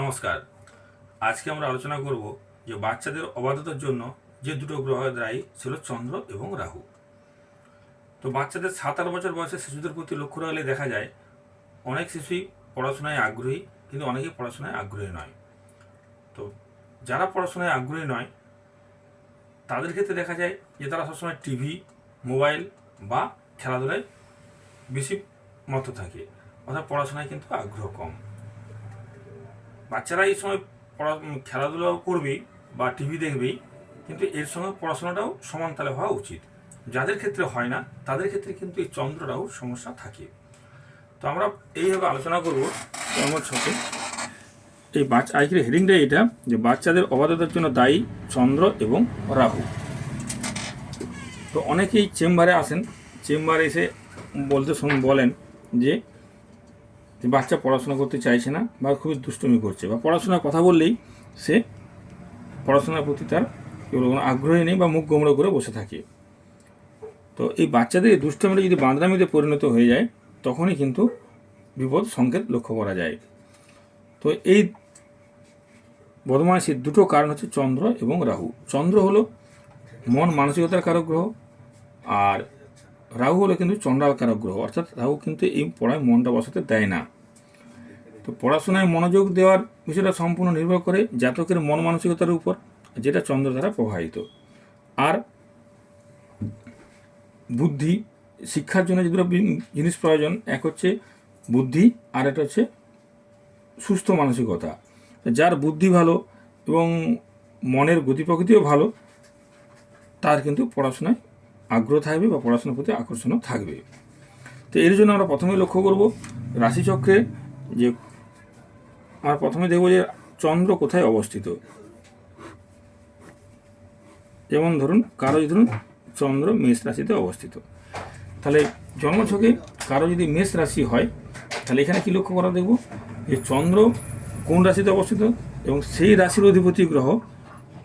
নমস্কার। আজকে আমরা আলোচনা করব যে বাচ্চাদের অবাধ্যতার জন্য যে দুটো গ্রহ দায়ী ছিল চন্দ্র এবং রাহু। তো বাচ্চাদের সাত আট বছর বয়সে শিশুদের প্রতি লক্ষ্য রাখলে দেখা যায়, অনেক শিশুই পড়াশোনায় আগ্রহী, কিন্তু অনেকেই পড়াশোনায় আগ্রহী নয়। তো যারা পড়াশোনায় আগ্রহী নয়, তাদের ক্ষেত্রে দেখা যায় যে তারা সবসময় টিভি, মোবাইল বা খেলাধুলায় বেশি মত থাকে, অর্থাৎ পড়াশোনায় কিন্তু আগ্রহ কম। বাচ্চারা এই সময় পড়া খেলাধুলাও করবেই বা টিভি দেখবেই, কিন্তু এর সঙ্গে পড়াশোনাটাও সমান তালে হওয়া উচিত। যাদের ক্ষেত্রে হয় না, তাদের ক্ষেত্রে কিন্তু এই চন্দ্রটাও সমস্যা থাকে। তো আমরা এইভাবে আলোচনা করব। আমার সাথে এই বাচ্চা আজকের হেডিংটা এটা, যে বাচ্চাদের অবাধ্যতার জন্য দায়ী চন্দ্র এবং রাহু। তো অনেকেই চেম্বারে আসেন, চেম্বারে এসে বলতে বলেন যে যে বাচ্চা পড়াশোনা করতে চাইছে না বা খুবই দুষ্টুমি করছে বা পড়াশোনার কথা বললেই সে পড়াশোনার প্রতি তার কোনো আগ্রহী নেই বা মুখ গোমড়ো করে বসে থাকে। তো এই বাচ্চাদের দুষ্টমিটা যদি বাঁদরামিতে পরিণত হয়ে যায়, তখনই কিন্তু বিপদ সংকেত লক্ষ্য করা যায়। তো এই বদমাইশির দুটো কারণ হচ্ছে চন্দ্র এবং রাহু। চন্দ্র হলো মন মানসিকতার কারক গ্রহ আর রাহু হলো কিন্তু চন্ডাল কারক গ্রহ, অর্থাৎ রাহু কিন্তু এই পড়ায় মনটা বসাতে দেয় না। তো পড়াশোনায় মনোযোগ দেওয়ার বিষয়টা সম্পূর্ণ নির্ভর করে জাতকের মন মানসিকতার উপর, যেটা চন্দ্র দ্বারা প্রভাবিত। আর বুদ্ধি, শিক্ষার জন্য যে দুটো জিনিস প্রয়োজন, এক হচ্ছে বুদ্ধি, আর একটা হচ্ছে সুস্থ মানসিকতা। যার বুদ্ধি ভালো এবং মনের গতি প্রকৃতিও ভালো, তার কিন্তু পড়াশোনায় আগ্রহ থাকবে বা পড়াশোনার প্রতি আকর্ষণও থাকবে। তো এর জন্য আমরা প্রথমে লক্ষ্য করব রাশিচক্রে যে আমরা প্রথমে দেখব যে চন্দ্র কোথায় অবস্থিত। যেমন ধরুন, কারও যদি ধরুন চন্দ্র মেষ রাশিতে অবস্থিত। তাহলে জন্মছকে কারও যদি মেষ রাশি হয়, তাহলে এখানে কি লক্ষ্য করা দেখব? যে চন্দ্র কোন রাশিতে অবস্থিত এবং সেই রাশির অধিপতি গ্রহ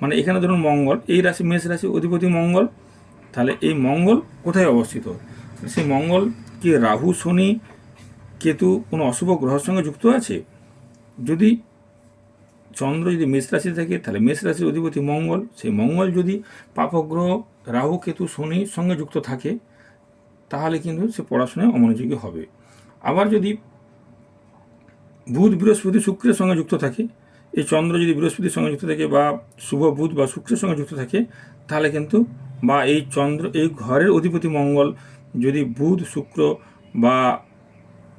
মানে এখানে ধরুন মঙ্গল, এই রাশি মেষ রাশি অধিপতি মঙ্গল তাহলে এই মঙ্গল কোথায় অবস্থিত? সেই মঙ্গল কি রাহু, শনি, কেতু কোনো অশুভ গ্রহের সঙ্গে যুক্ত আছে? যদি চন্দ্র যদি মেষ রাশি থাকে, তাহলে মেষ রাশির অধিপতি মঙ্গল। সেই মঙ্গল যদি পাপগ্রহ রাহু, কেতু শনির সঙ্গে যুক্ত থাকে, তাহলে কিন্তু সে পড়াশোনায় অমনোযোগী হবে। আবার যদি বুধ, বৃহস্পতি, শুক্রের সঙ্গে যুক্ত থাকে এই চন্দ্র যদি বৃহস্পতির সঙ্গে যুক্ত থাকে বা শুভ বুধ বা শুক্রের সঙ্গে যুক্ত থাকে, তাহলে কিন্তু বা এই চন্দ্র, এই ঘরের অধিপতি মঙ্গল যদি বুধ, শুক্র বা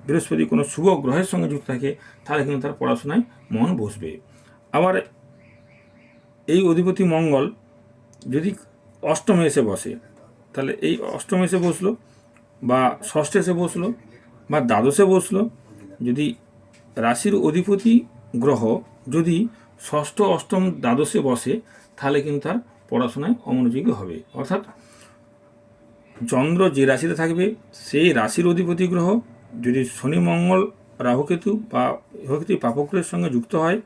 বৃহস্পতি কোনো শুভ গ্রহের সঙ্গে যুক্ত থাকে, তাহলে কিন্তু তার পড়াশোনায় মন বসবে। আবার এই অধিপতি মঙ্গল যদি অষ্টমে এসে বসে, তাহলে এই অষ্টমে এসে বসল বা ষষ্ঠে এসে বসল বা দ্বাদশে বসল, যদি রাশির অধিপতি গ্রহ যদি ষষ্ঠ, অষ্টম দ্বাদশে বসে, তাহলে কিন্তু তার পড়াশোনায় অমনোযোগী হবে। অর্থাৎ চন্দ্র যে রাশিতে থাকবে, সেই রাশির অধিপতি গ্রহ যদি শনি, মঙ্গল, রাহুকেতু বা রাহুকেতু পাপগ্রহের সঙ্গে যুক্ত হয়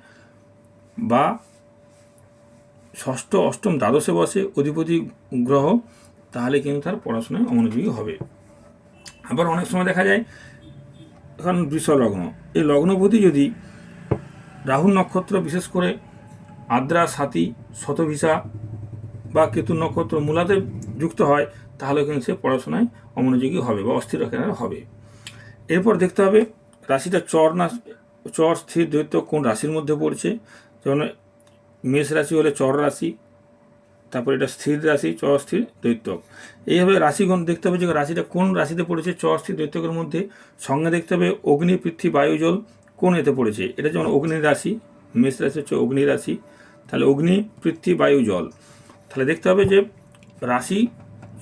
বা ষষ্ঠ, অষ্টম দ্বাদশে বসে অধিপতি গ্রহ, তাহলে কিন্তু তার পড়াশোনায় অমনোযোগী হবে। আবার অনেক সময় দেখা যায় এখন বৃষ লগ্ন। এই লগ্নপতি যদি রাহুল নক্ষত্র, বিশেষ করে আদ্রা সাথী শতভিসা বা কেতু নক্ষত্র মূলাতে যুক্ত হয়, তাহলে কিন্তু সে পড়াশোনায় অমনোযোগী হবে বা অস্থির হবে। এরপর দেখতে হবে রাশিটা চর না, চর, স্থির, দৈত্য কোন রাশির মধ্যে পড়ছে? যেমন মেষ রাশি হলে চর রাশি, তারপর এটা স্থির রাশি চ স্থির দৈত্যক এইভাবে রাশিগণ দেখতে হবে যে রাশিটা কোন রাশিতে পড়েছে চ স্থির, দৈত্যকের মধ্যে। সঙ্গে দেখতে হবে অগ্নি, পৃথ্বী বায়ু জল কোন এতে পড়েছে? এটা যেমন অগ্নি রাশি, মেষ রাশি হচ্ছে অগ্নি রাশি, তাহলে অগ্নি, পৃথ্বী, বায়ু, জল। তাহলে দেখতে হবে যে রাশি,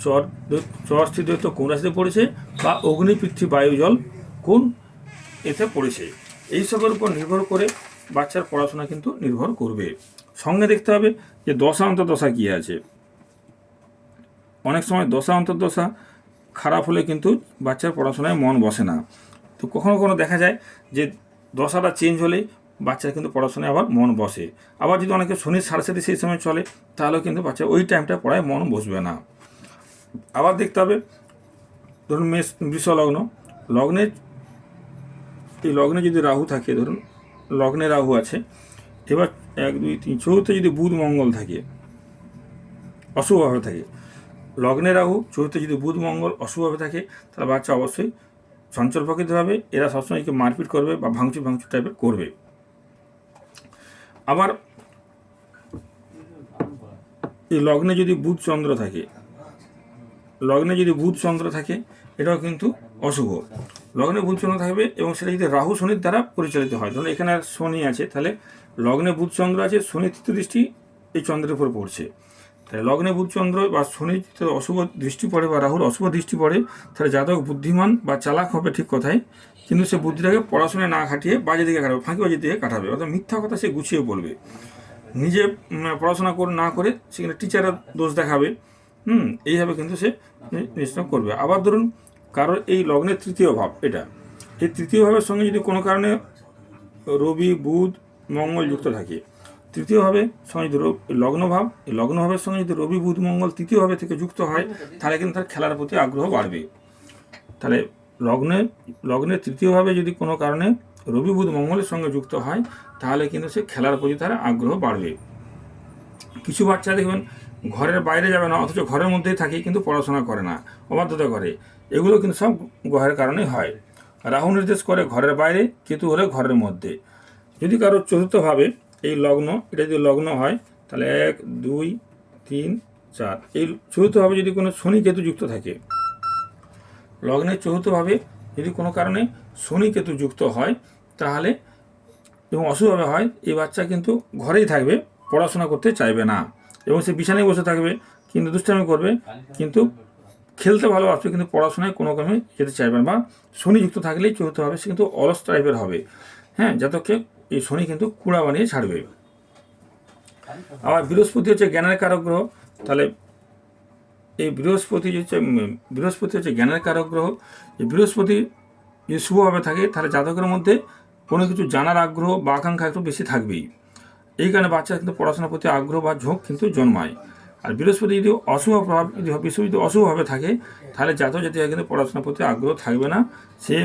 চর দৈ- চর স্থির দৈত্য কোন রাশিতে পড়েছে বা অগ্নি, পৃথ্বী, বায়ু, জল কোন এতে পড়েছে? এইসবের উপর নির্ভর করে বাচ্চার পড়াশোনা কিন্তু নির্ভর করবে। সঙ্গে দেখতে হবে যে দশা, অন্তর্দশা কী আছে? অনেক সময় দশা, অন্তর্দশা খারাপ হলে কিন্তু বাচ্চার পড়াশোনায় মন বসে না। তো কখনো কখনো দেখা যায় যে দশাটা চেঞ্জ হলেই বাচ্চার কিন্তু পড়াশোনায় আবার মন বসে। আবার যদি অনেকে শনির সাড়ে সাথে সেই সময় চলে, তাহলেও কিন্তু বাচ্চা ওই টাইমটা পড়ায় মন বসবে না। আবার দেখতে হবে, ধরুন মেষ, বৃষ লগ্ন। লগ্নের এই লগ্নে যদি রাহু থাকে, ধরুন লগ্নে রাহু আছে, এবার এক, দুই, তিন চতুর্থে যদি বুধ মঙ্গল থাকে অশুভভাবে থাকে, লগ্নে রাহু চতুর্থে যদি বুধ মঙ্গল অশুভভাবে থাকে, তাহলে বাচ্চা অবশ্যই চঞ্চল প্রকৃতির হবে এরা সবসময় একে মারপিট করবে বা ভাঙচুর ভাঙচুর টাইপের করবে। আবার এই লগ্নে যদি বুধ চন্দ্র থাকে, লগ্নে যদি বুধ চন্দ্র থাকে, এটাও কিন্তু অশুভ। লগ্নে বুধ চন্দ্র থাকবে এবং সেটা যদি রাহু শনির দ্বারা পরিচালিত হয় ধরুন এখানে শনি আছে, তাহলে লগ্নে বুধ চন্দ্র আছে, শনি তৃতীয় দৃষ্টি এই চন্দ্রের উপর পড়ছে। তাহলে লগ্নে বুধ চন্দ্র বা শনি অশুভ দৃষ্টি পড়ে বা রাহুর অশুভ দৃষ্টি পড়ে, তাহলে জাতক বুদ্ধিমান বা চালাক হবে ঠিক কথাই। কিন্তু সে বুদ্ধিটাকে পড়াশোনায় না খাটিয়ে বাজে দিকে কাটাবে, ফাঁকি বাজে দিকে কাটাবে। অর্থাৎ মিথ্যা কথা সে গুছিয়ে বলবে। নিজে পড়াশোনা করে, না করে সেখানে টিচারের দোষ দেখাবে। হুম, এইভাবে কিন্তু সে নিশ্চয় করবে। আবার ধরুন, কারোর এই লগ্নের তৃতীয় ভাব, এটা। এই তৃতীয় ভাবের সঙ্গে যদি কোনো কারণে রবি, বুধ, মঙ্গল যুক্ত থাকে তৃতীয়ভাবে সঙ্গে যদি লগ্নভাব এই লগ্নভাবের সঙ্গে যদি রবি, বুধ, মঙ্গল তৃতীয়ভাবে থেকে যুক্ত হয়, তাহলে কিন্তু তার খেলার প্রতি আগ্রহ বাড়বে। তাহলে লগ্নে লগ্নের তৃতীয়ভাবে যদি কোনো কারণে রবি, বুধ, মঙ্গলের সঙ্গে যুক্ত হয়, তাহলে কিন্তু সে খেলার প্রতি তার আগ্রহ বাড়বে। কিছু বাচ্চা দেখবেন ঘরের বাইরে যাবে না, অথচ ঘরের মধ্যেই থাকে, কিন্তু পড়াশোনা করে না, অবাধ্যতা করে। এগুলো কিন্তু সব গ্রহের কারণে হয়। রাহু নির্দেশ করে ঘরের বাইরে, কেতু হলে ঘরের মধ্যে। যদি কারও চতুর্থভাবে এই লগ্ন, এটা যদি লগ্ন হয়, তাহলে এক, দুই, তিন, চার। এই চতুর্থভাবে যদি কোনো শনি কেতু যুক্ত থাকে লগ্নের চতুর্থভাবে যদি কোনো কারণে শনি কেতু যুক্ত হয়, তাহলে এবং অশুভভাবে হয়, এই বাচ্চা কিন্তু ঘরেই থাকবে, পড়াশোনা করতে চাইবে না। এবং সে বিছানায় বসে থাকবে, কিন্তু দুষ্টামি করবে, কিন্তু খেলতে ভালোবাসবে, কিন্তু পড়াশোনায় কোনো ক্রমে যেতে চাইবে না। বা শনিযুক্ত থাকলেই চতুর্থভাবে সে কিন্তু অলস টাইপের হবে। হ্যাঁ যাতকে এই শনি কিন্তু কুড়া বানিয়ে ছাড়বে। আবার বৃহস্পতি হচ্ছে জ্ঞানের কারক গ্রহ, তাহলে এই বৃহস্পতি হচ্ছে বৃহস্পতি হচ্ছে জ্ঞানের কারক গ্রহ। এই বৃহস্পতি যদি শুভভাবে থাকে, তাহলে জাতকের মধ্যে কোনো কিছু জানার আগ্রহ বা আকাঙ্ক্ষা একটু বেশি থাকবেই। এই কারণে বাচ্চা কিন্তু পড়াশোনার প্রতি আগ্রহ বা ঝোঁক কিন্তু জন্মায়। আর বৃহস্পতি যদি অশুভ প্রভাব, যদি বৃহস্পতি যদি অশুভভাবে থাকে, তাহলে জাতক জাতিকা কিন্তু পড়াশোনার প্রতি আগ্রহ থাকবে না। সে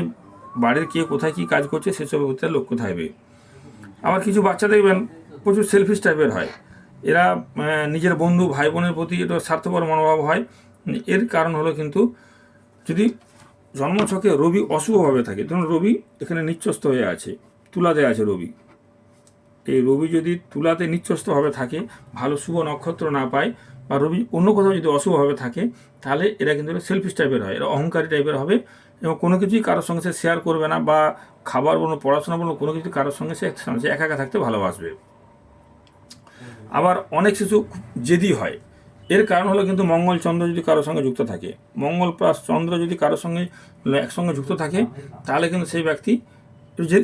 বাড়ির কে কোথায় কী কাজ করছে সেসবের প্রতি লক্ষ্য থাকবে। আবার কিছু বাচ্চা দেখবেন প্রচুর সেলফিশ টাইপের হয়। এরা নিজের বন্ধু ভাই বোনের প্রতি এটা স্বার্থপর মনোভাব হয়। এর কারণ হলো কিন্তু যদি জন্মছকে রবি অশুভভাবে থাকে, ধরুন রবি এখানে নিচ্ছস্ত হয়ে আছে, তুলাতে আছে রবি। এই রবি যদি তুলাতে নিচ্ছস্তভাবে থাকে, ভালো শুভ নক্ষত্র না পায় বা রবি অন্য কোথাও যদি অশুভভাবে থাকে, তাহলে এরা কিন্তু সেলফিশ টাইপের হয়, এরা অহংকারী টাইপের হবে এবং কোনো কিছুই কারোর সঙ্গে সে শেয়ার করবে না বা খাবার বলো পড়াশোনা বলো কোনো কিছু কারোর সঙ্গে সে একা একা থাকতে ভালোবাসবে। আবার অনেক শিশু জেদি হয়। এর কারণ হলো কিন্তু মঙ্গল চন্দ্র যদি কারোর সঙ্গে যুক্ত থাকে, মঙ্গল প্লাস চন্দ্র যদি কারোর সঙ্গে একসঙ্গে যুক্ত থাকে, তাহলে কিন্তু সেই ব্যক্তি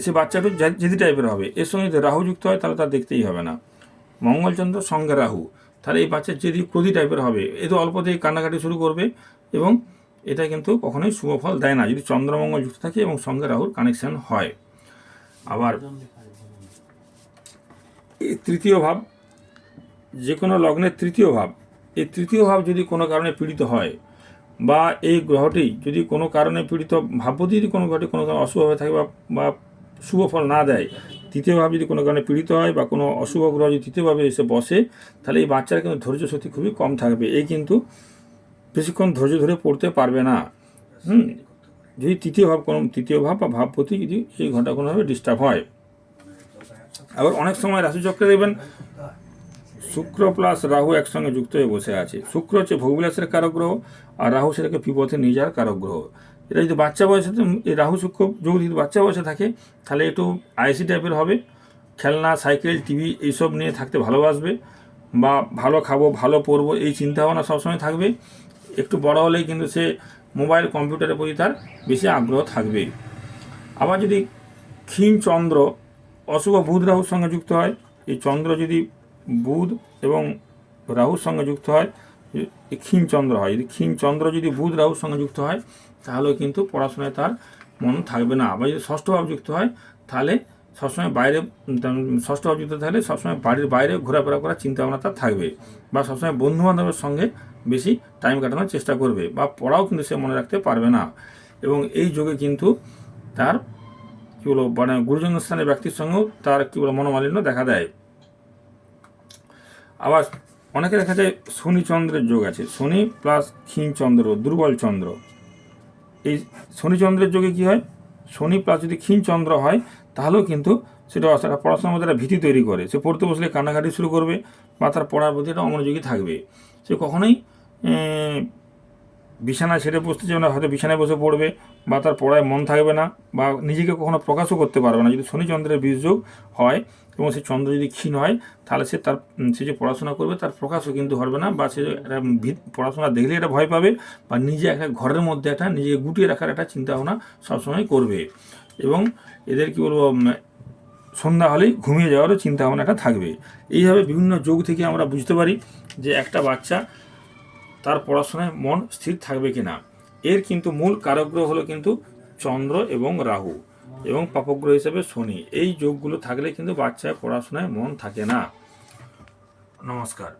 সে বাচ্চা একটু জে- জেদি টাইপের হবে। এর সঙ্গে যদি রাহু যুক্ত হয়, তাহলে তার দেখতেই হবে না। মঙ্গলচন্দ্র সঙ্গে রাহু, তাহলে এই বাচ্চা যদি ক্রোধী টাইপের হবে। এ তো অল্পতেই কান্নাকাটি শুরু করবে এবং এটা কিন্তু কখনোই শুভ ফল দেয় না। যদি চন্দ্রমঙ্গল যুক্ত থাকে এবং সঙ্গে রাহুর কানেকশন হয়। আবার তৃতীয় ভাব, যে কোনো লগ্নের তৃতীয় ভাব এই তৃতীয় ভাব যদি কোনো কারণে পীড়িত হয় বা এই গ্রহটি যদি কোনো কারণে পীড়িত ভাবপতি যদি কোনো গ্রহটি কোনো কারণে অশুভভাবে থাকে বা বা শুভ ফল না দেয়, তৃতীয় ভাব যদি কোনো কারণে পীড়িত হয় বা কোনো অশুভ গ্রহ যদি তৃতীয়ভাবে এসে বসে, তাহলে এই বাচ্চার কিন্তু ধৈর্য শক্তি খুবই কম থাকবে। এই কিন্তু বেশিক্ষণ ধৈর্য ধরে পড়তে পারবে না। হুম? যদি তৃতীয় ভাব কোনো, তৃতীয় ভাব বা ভাবপতি যদি এই ঘণ্টা কোনোভাবে ডিস্টার্ব হয়। আবার অনেক সময় রাশিচক্রে দেখবেন শুক্র প্লাস রাহু একসঙ্গে যুক্ত হয়ে বসে আছে। শুক্র হচ্ছে ভোগবিলাসের কারক গ্রহ, আর রাহু সেটাকে বিপথে নিয়ে যাওয়ার কারক গ্রহ। এটা যদি বাচ্চা বয়সে, এই রাহু শুক্র যোগ যদি বাচ্চা বয়সে থাকে, তাহলে একটু আইসি টাইপের হবে। খেলনা, সাইকেল, টিভি এইসব নিয়ে থাকতে ভালোবাসবে বা ভালো খাব, ভালো পরবো এই চিন্তাভাবনা সবসময় থাকবে। একটু বড় হলেই কিন্তু সে মোবাইল, কম্পিউটারের প্রতি তার বেশি আগ্রহ থাকবে আবার যদি ক্ষীণ চন্দ্র, অশুভ বুধ রাহুর সঙ্গে যুক্ত হয়, এই চন্দ্র যদি বুধ এবং রাহুর সঙ্গে যুক্ত হয় ক্ষীণ চন্দ্র হয়, যদি ক্ষীণ চন্দ্র যদি বুধ রাহুর সঙ্গে যুক্ত হয়, তাহলেও কিন্তু পড়াশোনায় তার মন থাকবে না। আবার যদি ষষ্ঠ ভাব যুক্ত হয়, তাহলে সবসময় বাইরে ষষ্ঠ ভাব যুক্ত থাকলে সবসময় বাড়ির বাইরে ঘোরাফেরা করার চিন্তা ভাবনা তার থাকবে বা সবসময় বন্ধু বান্ধবের সঙ্গে বেশি টাইম কাটানোর চেষ্টা করবে বা পড়াও কিন্তু সে মনে রাখতে পারবে না। এবং এই যোগে কিন্তু তার, কী বলব মানে গুরুজন স্থানের ব্যক্তির সঙ্গেও তার, কী বলব, মনোমালিন্য দেখা দেয়। আবার অনেকে দেখা যায় শনি চন্দ্রের যোগ আছে। শনি প্লাস ক্ষীণ চন্দ্র, দুর্বল চন্দ্র। এই শনিচন্দ্রের যোগে কি হয়? শনি প্লাস যদি ক্ষীণ চন্দ্র হয় তাহলেও কিন্তু সেটা সেটা পড়াশোনার মধ্যে একটা ভীতি তৈরি করে। সে পড়তে বসলে কান্নাকাটি শুরু করবে বা তার পড়ার প্রতি একটা অমনোযোগী থাকবে। সে কখনোই আহ, বিছানায় ছেড়ে বসতে চাবে না হয়তো বিছানায় বসে পড়বে বা তার পড়ায় মন থাকবে না বা নিজেকে কখনো প্রকাশও করতে পারবে না। যদি শনি চন্দ্রের বীজযোগ হয় এবং সে চন্দ্র যদি ক্ষীণ হয় তাহলে সে তার সে যে পড়াশোনা করবে তার প্রকাশও কিন্তু হবে না বা সে একটা পড়াশোনা দেখলে একটা ভয় পাবে বা নিজে একটা ঘরের মধ্যে একটা নিজেকে গুটিয়ে রাখার একটা চিন্তাভাবনা সবসময় করবে। এবং এদের কী বলব সন্ধ্যা হলেই ঘুমিয়ে যাওয়ারও চিন্তা ভাবনা একটা থাকবে। এইভাবে বিভিন্ন যোগ থেকে আমরা বুঝতে পারি যে একটা বাচ্চা তার পড়াশোনায় মন স্থির থাকবে কি না এর কিন্তু মূল কারকগ্রহ হলো কিন্তু চন্দ্র এবং রাহু এবং পাপগ্রহ হিসেবে শনি। এই যোগগুলো থাকলে কিন্তু বাচ্চার পড়াশোনায় মন থাকে না। নমস্কার।